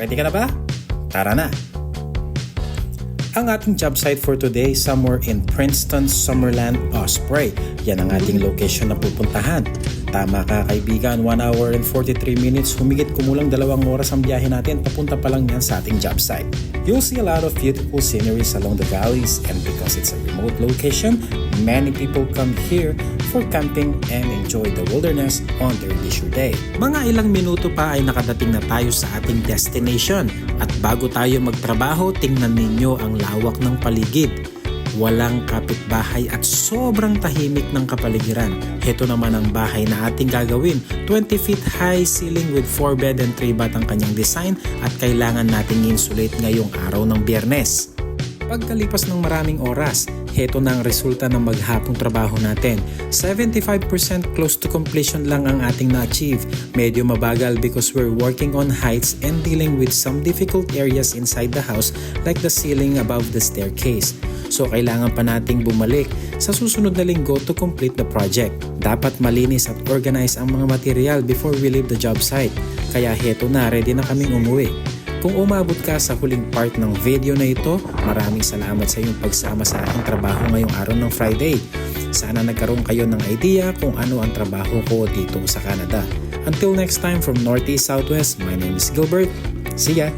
Ready ka na ba? Tara na! Ang ating job site for today somewhere in Princeton, Summerland, Osprey. Yan ang ating location na pupuntahan. Tama ka kaibigan, 1 hour and 43 minutes, humigit kumulang dalawang oras ang biyahe natin, papunta pa lang yan sa ating job site. You'll see a lot of beautiful sceneries along the valleys and because it's a remote location, many people come here for camping and enjoy the wilderness on their leisure day. Mga ilang minuto pa ay nakadating na tayo sa ating destination at bago tayo magtrabaho, tingnan ninyo ang lawak ng paligid. Walang kapitbahay at sobrang tahimik ng kapaligiran. Heto naman ang bahay na ating gagawin. 20 feet high ceiling with 4 bed and 3 bath ang kanyang design at kailangan nating insulate ngayong araw ng biyernes. Pagkalipas ng maraming oras, heto na ang resulta ng maghapong trabaho natin. 75% close to completion lang ang ating na-achieve. Medyo mabagal because we're working on heights and dealing with some difficult areas inside the house like the ceiling above the staircase. So kailangan pa nating bumalik sa susunod na linggo to complete the project. Dapat malinis at organize ang mga material before we leave the job site. Kaya heto na, ready na kaming umuwi. Kung umabot ka sa huling part ng video na ito, maraming salamat sa iyong pagsama sa aking trabaho ngayong araw ng Friday. Sana nagkaroon kayo ng idea kung ano ang trabaho ko dito sa Canada. Until next time from Northeast Southwest, my name is Gilbert. See ya!